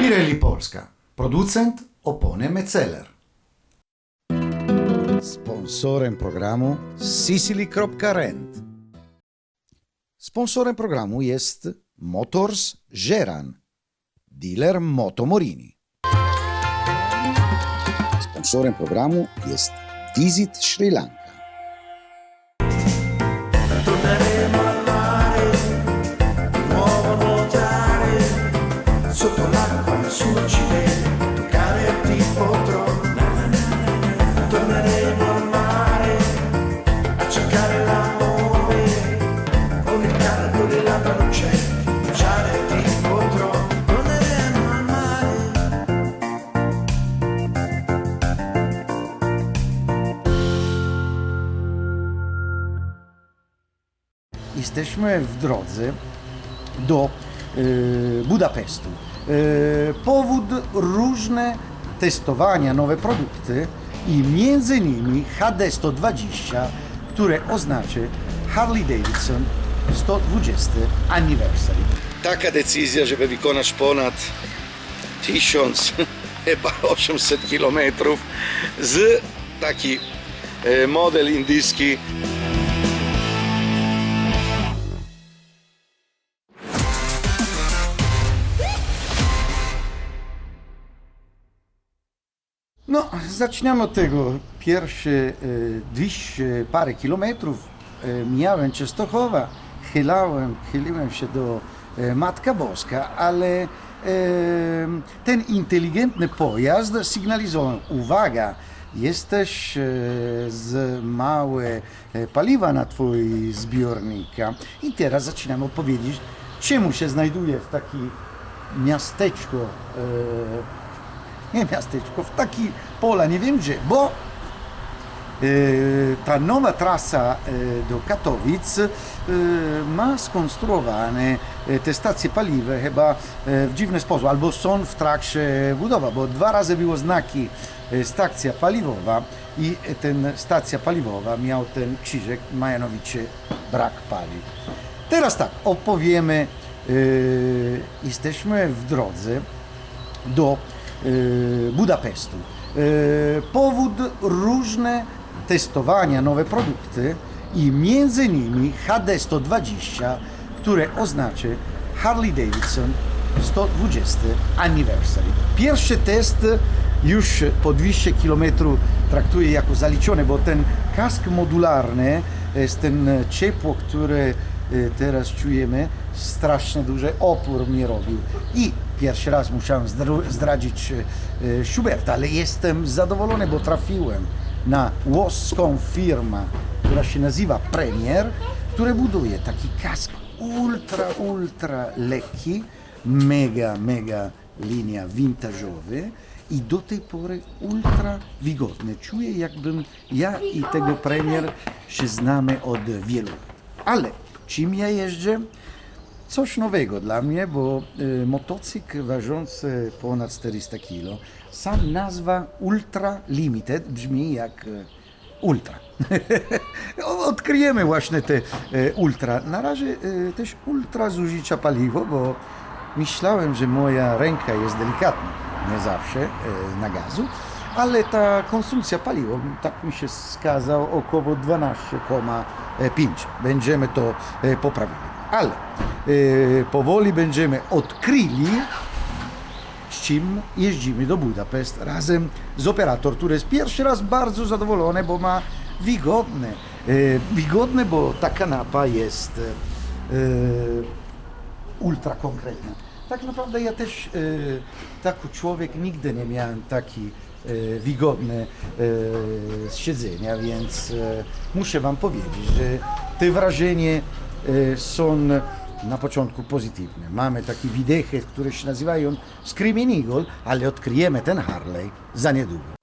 Pirelli Polska. Producent opony Meceler. Sponsorem programu Sicily.rent. Sponsorem programu jest Motors Geran, dealer Moto Morini. Sponsorem programu jest Visit Sri Lanka. Jesteśmy w drodze do e, Budapestu. E, powód różne testowania, nowe produkty i między innymi HD120, które oznaczy Harley Davidson 120 anniversary. Taka decyzja, żeby wykonać ponad 1000, chyba 800 kilometrów z taki e, model indyjski. Zaczniemy od tego. Pierwsze e, 200 parę kilometrów e, mijałem Częstochowa, chylałem, chyliłem się do e, Matka Boska, ale e, ten inteligentny pojazd sygnalizował, uwaga, jesteś e, z małe paliwa na twój zbiornika. I teraz zaczynamy opowiedzieć, czemu się znajduje w takim miasteczko e, nie miasteczko, w taki pola, nie wiem gdzie, bo e, ta nowa trasa e, do Katowic e, ma skonstruowane te stacje paliwa chyba w dziwny sposób, albo są w trakcie budowy, bo dwa razy było znaki stacja paliwowa i ten stacja paliwowa miał ten krzyżek, mianowicie brak paliw. Teraz tak, opowiemy, jesteśmy w drodze do Budapestu. E, powód różne testowania, nowe produkty i między innymi HD120, które oznaczy Harley Davidson 120 anniversary. Pierwszy test już po 200 km traktuję jako zaliczony, bo ten kask modularny jest ten ciepło, które e, teraz czujemy, strasznie duży opór mi robił. I pierwszy raz musiałem zdradzić e, Schuberta, ale jestem zadowolony, bo trafiłem na łoską firmę, która się nazywa Premier, który buduje taki kask ultra, ultra lekki, mega, mega linia vintage'owy i do tej pory ultra wygodny. Czuję jakbym ja i tego Premier się znamy od wielu lat. Ale czym ja jeżdżę? Coś nowego dla mnie, bo y, motocykl ważący ponad 400 kg, sam nazwa Ultra Limited brzmi jak y, Ultra. Odkryjemy właśnie te y, Ultra. Na razie y, też Ultra zużycia paliwo, bo myślałem, że moja ręka jest delikatna, nie zawsze na gazu, ale ta konsumpcja paliwa, tak mi się skazał, około 12,5. Będziemy to poprawili. Ale y, powoli będziemy odkryli, z czym jeździmy do Budapest razem z operator, który jest pierwszy raz bardzo zadowolony, bo ma wygodne. Y, wygodne, bo ta kanapa jest y, ultra konkretna. Tak naprawdę ja też y, taki człowiek nigdy nie miałem taki y, wygodny y, siedzenia, więc y, muszę Wam powiedzieć, że te wrażenie są na początku pozytywne. Mamy takie widechy, które się nazywają Screaming Eagle, ale odkryjemy ten Harley za niedługo.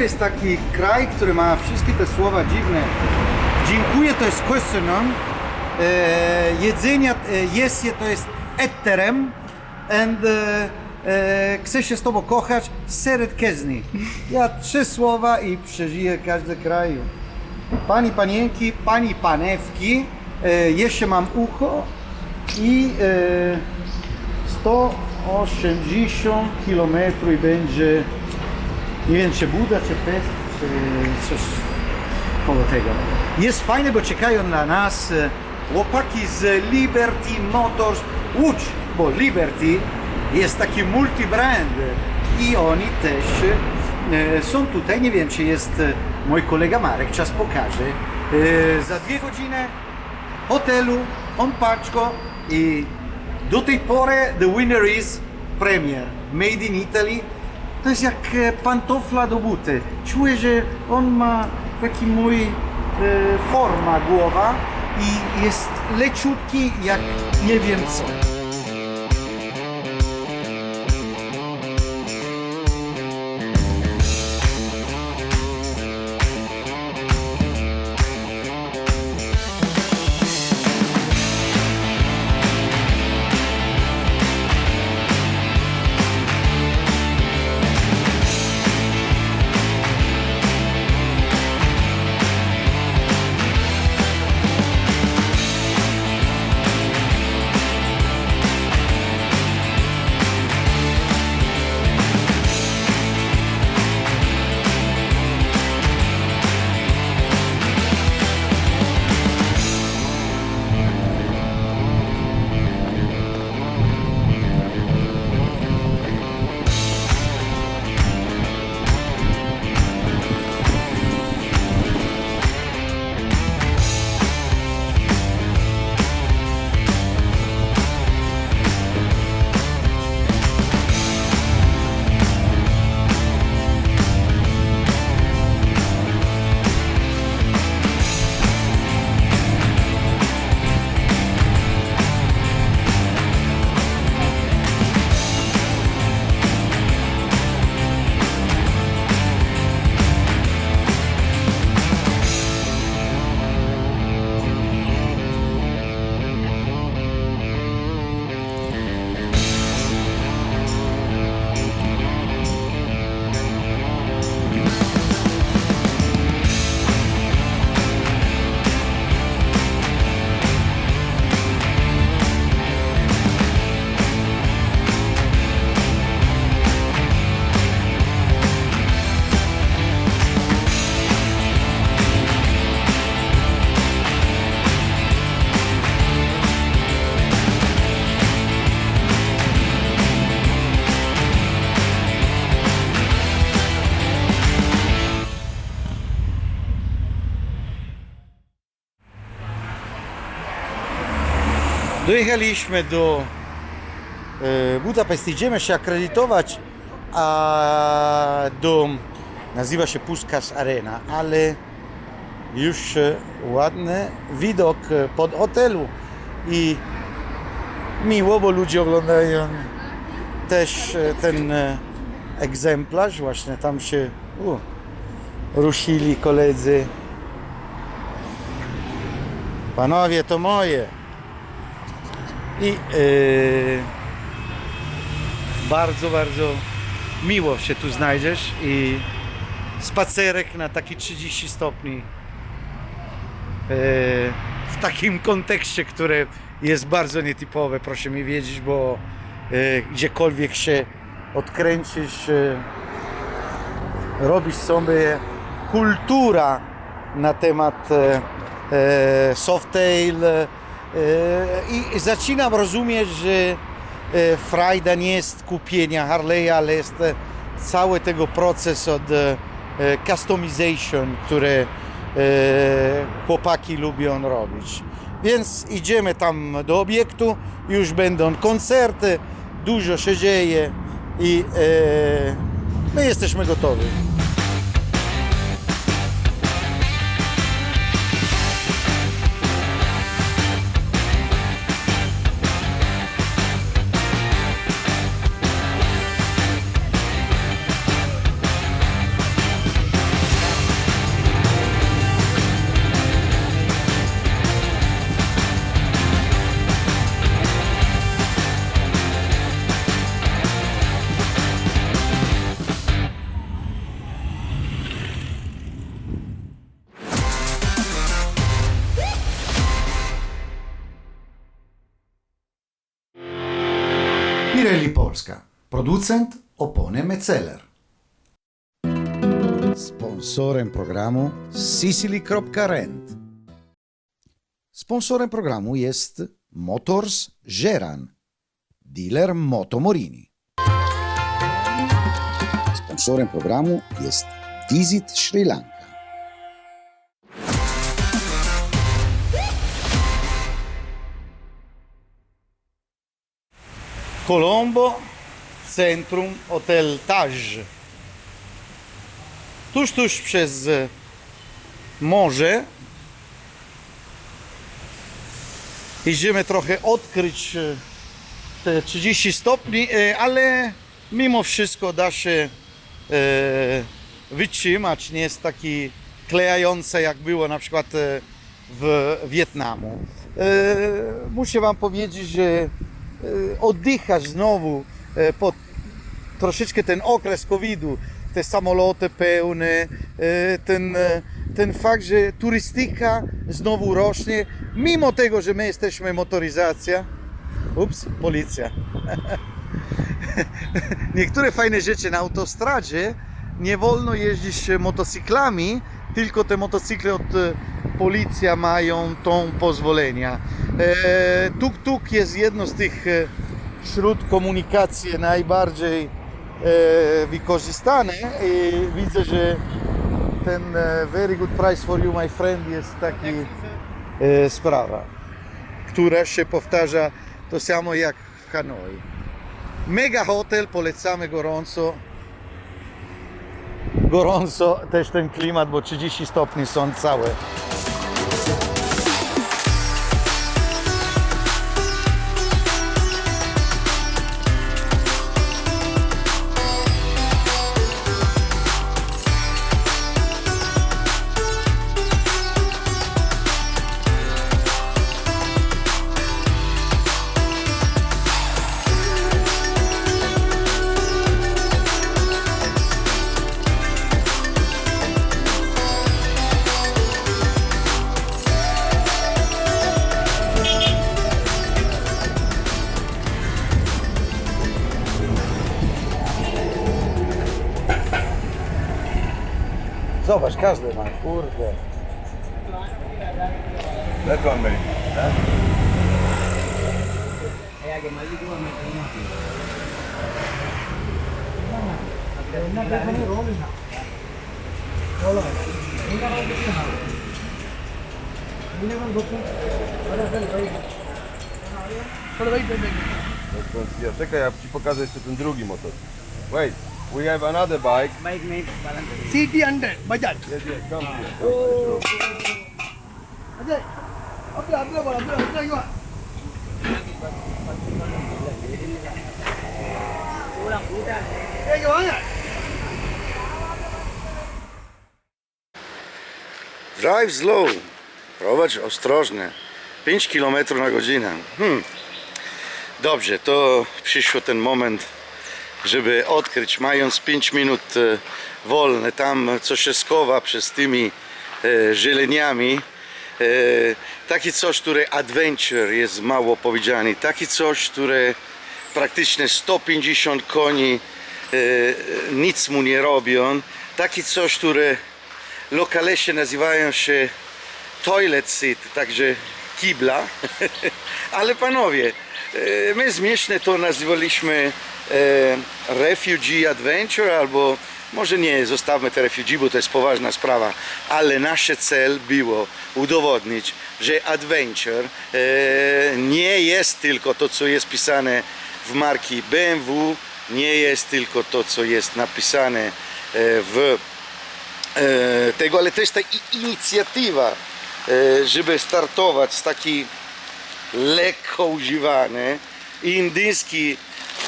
Jest taki kraj, który ma wszystkie te słowa dziwne. Dziękuję to jest köszönöm. E, jedzenie, e, jest je to jest etterem. And e, e, chcę się z tobą kochać, seret kezni. Ja trzy słowa i przeżyję każdy kraju. Pani panienki, pani panewki, e, jeszcze mam ucho i e, 180 km i będzie, nie wiem czy Buda, czy Pest, czy coś koło tego. Jest fajne, bo czekają na nas e, chłopaki z Liberty Motors Łódź, bo Liberty jest taki multibrand i oni też e, są tutaj, nie wiem czy jest e, mój kolega Marek, czas pokaże. Za dwie godziny hotelu, on paczko i do tej pory the winner is Premier, made in Italy. To jest jak e, pantofla do buty. Czuję, że on ma taki mój e, forma głowa i jest leciutki jak nie wiem co. Dojechaliśmy do e, Budapest, idziemy się akredytować a do, nazywa się Puskas Arena, ale już e, ładny widok e, pod hotelu i miło, bo ludzie oglądają też ten egzemplarz, właśnie tam się u, rusili koledzy. Panowie, to moje. I e, bardzo, bardzo miło się tu znajdziesz i spacerek na taki 30 stopni e, w takim kontekście, które jest bardzo nietypowe, proszę mi wiedzieć, bo e, gdziekolwiek się odkręcisz, robisz sobie kultura na temat e, Softail i zaczynam rozumieć, że e, frajda nie jest kupienia Harley'a, ale jest e, cały tego proces od e, e, customization, które e, chłopaki lubią robić. Więc idziemy tam do obiektu, już będą koncerty, dużo się dzieje i e, my jesteśmy gotowi. Producent opony Metzeler. Sponsorem programu Sicily.rent. Sponsorem programu jest Motors Geran, dealer Moto Morini. Sponsorem programu jest Visit Sri Lanka. Colombo, Centrum, Hotel Taj. Tuż, tuż przez e, morze. Idziemy trochę odkryć e, te 30 stopni, e, ale mimo wszystko da się wytrzymać. Nie jest taki klejające jak było na przykład w Wietnamu. Muszę Wam powiedzieć, że oddychasz znowu po troszeczkę ten okres COVID-u, te samoloty pełne, e, ten, e, ten fakt, że turystyka znowu rośnie, mimo tego, że my jesteśmy motoryzacja. Ups, policja. Niektóre fajne rzeczy na autostradzie nie wolno jeździć motocyklami, tylko te motocykle od e, policja mają tą pozwolenia. E, Tuk-tuk jest jedno z tych e, wśród komunikacji najbardziej e, wykorzystane i widzę, że ten e, very good price for you my friend jest taki e, sprawa, która się powtarza to samo jak w Hanoi. Mega hotel, polecamy gorąco. Gorąco też ten klimat, bo 30 stopni są całe. Zobacz, każdy ma, kurde. That one maybe. Ja czekaj, ja ci pokażę jeszcze ten drugi motor. Wait, we have another bike. CT 100 Bajaj. Yes, yes, come here. Come here. Ajay. Abdul Abdul bola Abdul Abdul iwa. Eh, gimana? Drive slow. Prowadź ostrożnie. 5 km na godzinę. Hmm. Dobrze, to przyszło ten moment, żeby odkryć, mając 5 minut e, wolne, tam co się skowa przez tymi e, zieleniami. E, taki coś, które adventure jest mało powiedziane. Taki coś, które praktycznie 150 koni e, nic mu nie robią. Taki coś, które lokalesie nazywają się toilet seat, także kibla. Ale panowie, e, my śmiesznie to nazywaliśmy e, refugee adventure albo może nie, zostawmy te refugee, bo to jest poważna sprawa, ale nasz cel było udowodnić, że adventure e, nie jest tylko to, co jest pisane w marki BMW, nie jest tylko to, co jest napisane e, w e, tego, ale też ta inicjatywa, e, żeby startować z taki lekko używany indyjski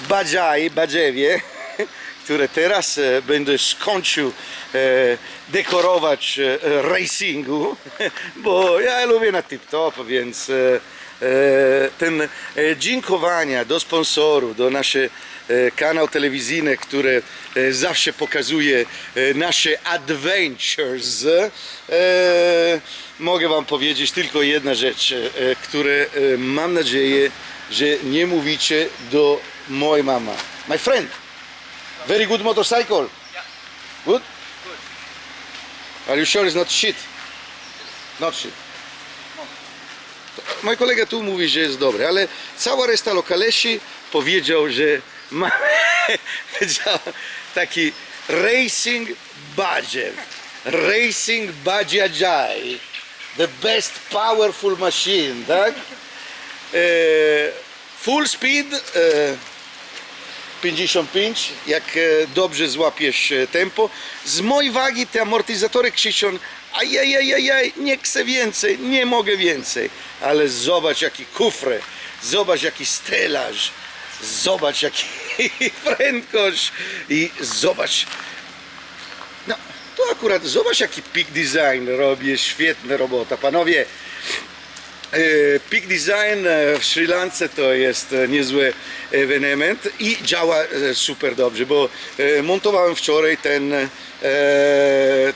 bajaj, badziewie, które teraz e, będę skończył e, dekorować e, racingu, bo ja lubię na tip-top, więc ten dziękowania do sponsorów, do naszych kanał telewizyjny, który zawsze pokazuje nasze adventures. Mogę Wam powiedzieć tylko jedna rzecz, które mam nadzieję, że nie mówicie do Moi mama. My friend. Very good motorcycle. Good? Are you sure it's not shit? Not shit. Mój kolega tu mówi, że jest dobry, ale cała reszta lokalesi powiedział, że ma taki racing budget. Racing Bajajai. The best powerful machine, tak? E, full speed e, 55, jak e, dobrze złapiesz e, tempo. Z mojej wagi te amortyzatory krzyczą ajajajajaj, nie chcę więcej, nie mogę więcej. Ale zobacz jaki kufry, zobacz jaki stelaż, zobacz jaki prędkość i zobacz no, to akurat zobacz jaki Peak Design robi, jest świetna robota. Panowie, Peak Design e, w Sri Lance to jest e, niezły ewenement i działa e, super dobrze, bo e, montowałem wczoraj ten, e,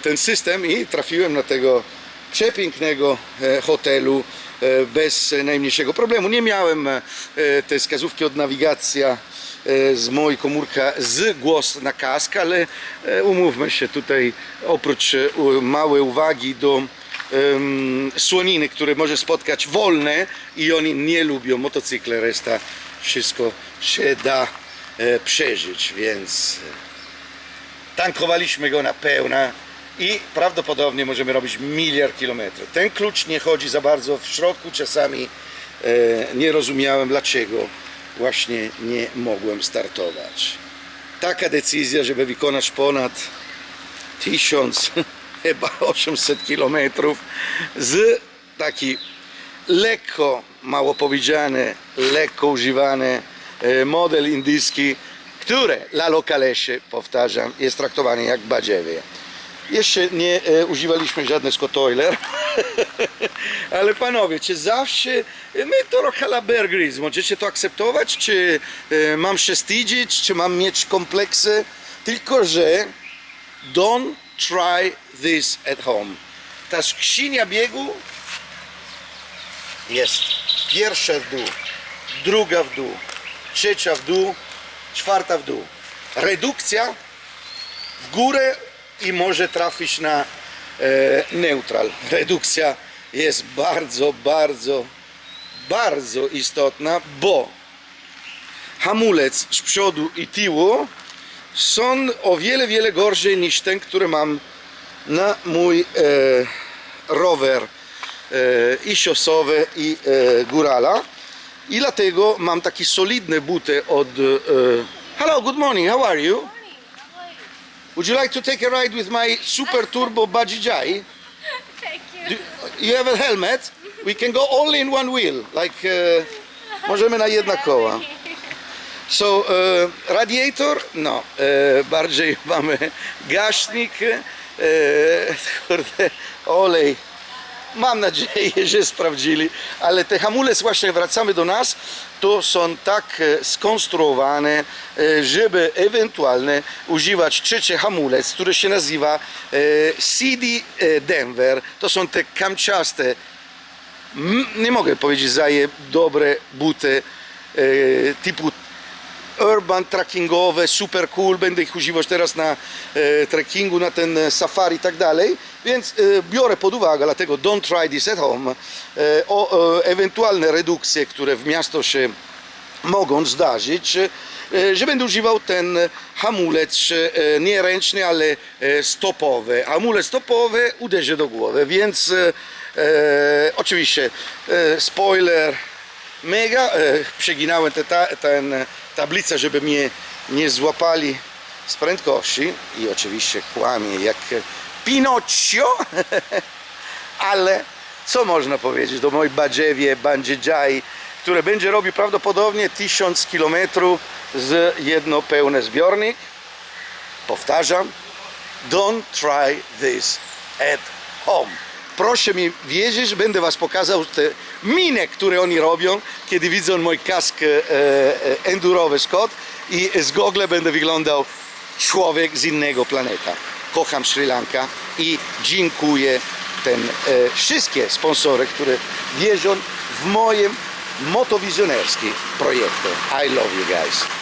ten system i trafiłem na tego przepięknego e, hotelu e, bez najmniejszego problemu. Nie miałem e, tej wskazówki od nawigacja e, z mojej komórka z głos na kask, ale e, umówmy się tutaj oprócz e, małej uwagi do słoniny, które może spotkać wolne i oni nie lubią motocykle, reszta wszystko się da e, przeżyć, więc e, tankowaliśmy go na pełna i prawdopodobnie możemy robić miliard kilometrów. Ten klucz nie chodzi za bardzo w środku, czasami e, nie rozumiałem dlaczego właśnie nie mogłem startować. Taka decyzja, żeby wykonać ponad 1000, chyba 800 kilometrów z taki lekko, mało powiedziane, lekko używany e, model indyjski, które dla lokalesie, powtarzam, jest traktowany jak badziewie. Jeszcze nie e, używaliśmy żadnych skotoiler, ale panowie, czy zawsze my trochę la Bear możecie to akceptować, czy e, mam się wstydzić, czy mam mieć kompleksy, tylko że don't try this at home. Ta skrzynia biegu jest pierwsza w dół, druga w dół, trzecia w dół, czwarta w dół. Redukcja w górę i może trafić na e, neutral. Redukcja jest bardzo, bardzo, bardzo istotna, bo hamulec z przodu i tyłu są o wiele, wiele gorsze niż ten, który mam na mój e, rower e, i siosowy i e, górala i dlatego mam taki solidny buty od Hello, good morning, how are you? Would you like to take a ride with my super turbo Bajajai? Thank you. Do, you have a helmet? We can go all in one wheel, like e, możemy na jedna koła. So, e, radiator? No, e, bardziej mamy gaśnik, kurde, olej. Mam nadzieję, że sprawdzili, ale te hamulec właśnie wracamy do nas, to są tak e, skonstruowane, e, żeby ewentualnie używać trzeci hamulec, który się nazywa e, CD Denver. To są te kamczaste nie mogę powiedzieć za je dobre buty typu urban trekkingowe, super cool, będę ich używać teraz na e, trekkingu, na ten e, safari i tak dalej, więc e, biorę pod uwagę, dlatego don't try this at home, e, o e, ewentualne redukcje, które w miasto się mogą zdarzyć, e, że będę używał ten hamulec e, nie ręczny, ale stopowy. Hamulec stopowy uderzy do głowy, więc e, oczywiście e, spoiler mega, e, przeginałem tę ta, ten tablicę, żeby mnie nie złapali z prędkości i oczywiście kłamie jak Pinocchio, ale co można powiedzieć do mojej badziewie, Bandziejai, które będzie robił prawdopodobnie 1000 km z jedno pełne zbiornik. Powtarzam, don't try this at home. Proszę mi wierzyć, będę was pokazał te miny, które oni robią, kiedy widzą mój kask e, e, endurowy Scott i z gogle będę wyglądał człowiek z innego planeta. Kocham Sri Lanka i dziękuję ten, e, wszystkie sponsory, które wierzą w moim motowizjonerskim projekcie. I love you guys.